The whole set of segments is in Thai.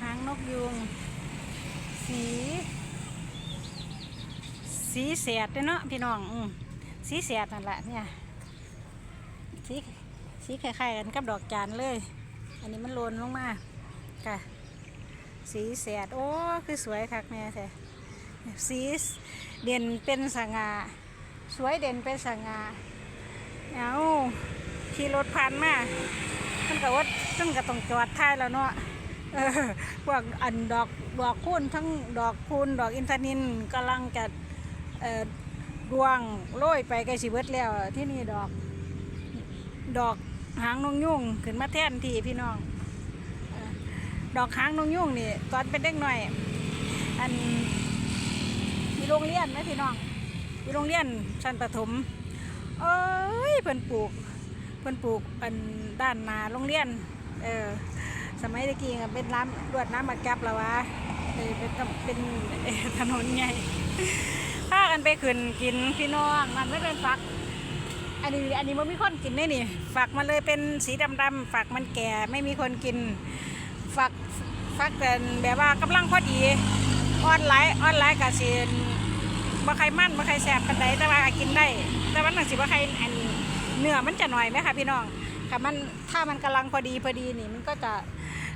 หางนกยุง สี สีแสดเด้อเนาะพี่น้องอืมสีแสดนั่นแหละเนี่ยสีสีคล้ายๆกันกับดอกจานเลย อันนี้มันโลนลงมาค่ะสีแสดโอ้คือสวยคักแม่แท้สีเด่นเป็นสง่าสวยเด่นเป็นสง่าเอาขี่รถผ่านมามันก็ว่าต้องก็ต้องจอดท้ายแล้วเนาะ พวกอันดอกดอกคูณทั้งดอกคูณดอกอินทนินกำลังจะเอ่อรวงโรยไปใกล้สิเบิดแล้วที่นี่ดอก ดอกหางนงยุ่งขึ้นมาแท่นทีพี่น้องดอกค้างนงยุ่งนี่ตอนเป็นเด็กหน่อย อันมีโรงเรียนไหมพี่น้องมีโรงเรียนชั้นประถมเอ้ยเพิ่นปลูกเพิ่นปลูกอันด้านนาโรงเรียน เออ สมัยตะกี้เป็นร้านรวดน้ำมาแก๊บแล้ววะเป็นเป็นถนนใหญ่พากันไปขึ้นกินพี่น้องมันไม่เป็นฝัก อันนี้อันนี้มันมีคนกินได้นี่ ฝักมันเลยเป็นสีดำๆฝักมันแก่ไม่มีคนกิน ฝักฝักเป็นแบบว่ากำลังพอดีออนไลน์ออนไลน์กับสิบ่ใครมั่นบ่ใครแสบปันใดแต่ว่ากินได้ แต่ว่าหนังสิบ่ใครอันเนื้อมันจะหน่อยไหมคะพี่น้อง ค่ะมันถ้ามันกำลังพอดีพอดีนี่มันก็จะ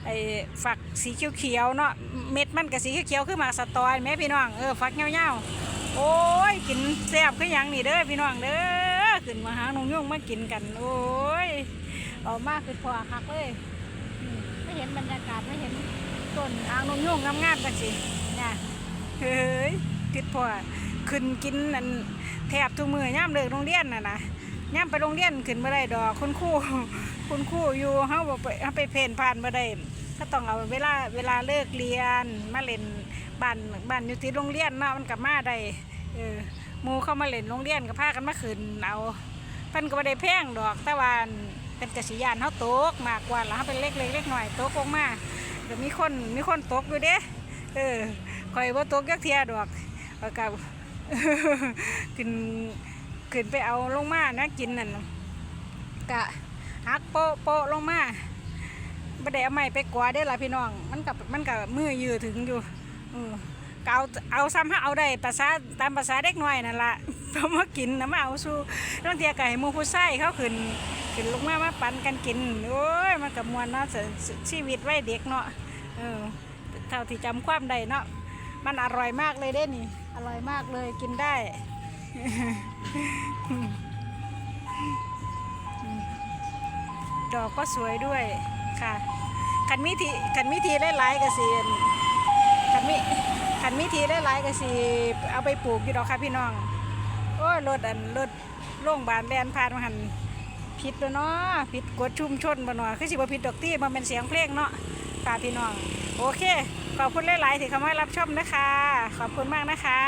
ไอ้ฝักสีเขียวๆเนาะเม็ดมันกับสีเขียวๆคือหมาสตอแม่พี่น้องเออฝักเงาๆโอ้ยกินแซ่บคือหยังนี่เด้อพี่น้องเด้อขึ้นมาหาหนงยุ่งมากินกันโอ้ยออกมาคือพอคักเลยไม่เห็นบรรยากาศไม่เห็นต้นอ่างนงยุ่งงามๆจังสิเนี่ยเฮ้ยคิดพอขึ้นกินอันแทบทุกมือย่ามเลิกโรงเรียนน่ะนะ ย่ามไปโรงเรียนขึ้นมาได้ดอกคุณครูคุณครูอยู่เฮาบ่ไปเฮาไปเพนผ่านมาได้ก็ต้องเอาเวลาเวลาเลิกเรียนมาเล่นบ้านบ้านอยู่ที่โรงเรียนเนาะมันกับมาได้เออหมูเข้ามาเล่นโรงเรียนก็พากันมาขึ้นเอาเพิ่นก็บ่ได้แพงดอกแต่ว่าอันเป็นกระสิยานเขาตกมากกว่าแล้วเขาเป็นเล็กเล็กเล็กหน่อยตกลงมาเดี๋ยวมีคนมีคนตกอยู่เด้เออคอยว่าตกยักเทียดอกเอากับขึ้น ขึ้นไปเอาลงมานะกินนั่นกะหักโปะโปะลงมาบ่ได้เอาไม้ไปกวาได้ละพี่น้อง มันกับมันกับมือยือถึงอยู่เออก็เอาเอาซ้ำให้เอาได้ภาษาตามภาษาเด็กน้อยนั่นละเพราะมากินนะมาเอาสู้ต้องเทียไก่มูผู้ใส่เขาขึ้นขึ้นลงมามาปั่นกันกินโอ้ยมันกับมวลเนาะสสชีวิตไว้เด็กเนาะเออเท่าที่จำความได้เนาะมันอร่อยมากเลยเด้นี่ อร่อยมากเลยกินได้ ดอกก็สวยด้วยค่ะขันมิทีขันมิทีหลายๆกระเสียนขันมิขันมิทีหลายๆกระสีเอาไปปลูกอยู่ดอกค่ะพี่น้องโอ้รถอันรถโรงพยาบาลแลนผ่านมาหันผิดแล้วเนาะผิดกฎชุมชนบ่เนาะคือสิบ่ผิดดอกตี้มันเป็นเสียงเพลงเนาะฝากพี่น้อง โอเค ขอบคุณหลายๆที่เข้ามารับชมนะคะ ขอบคุณมากนะคะ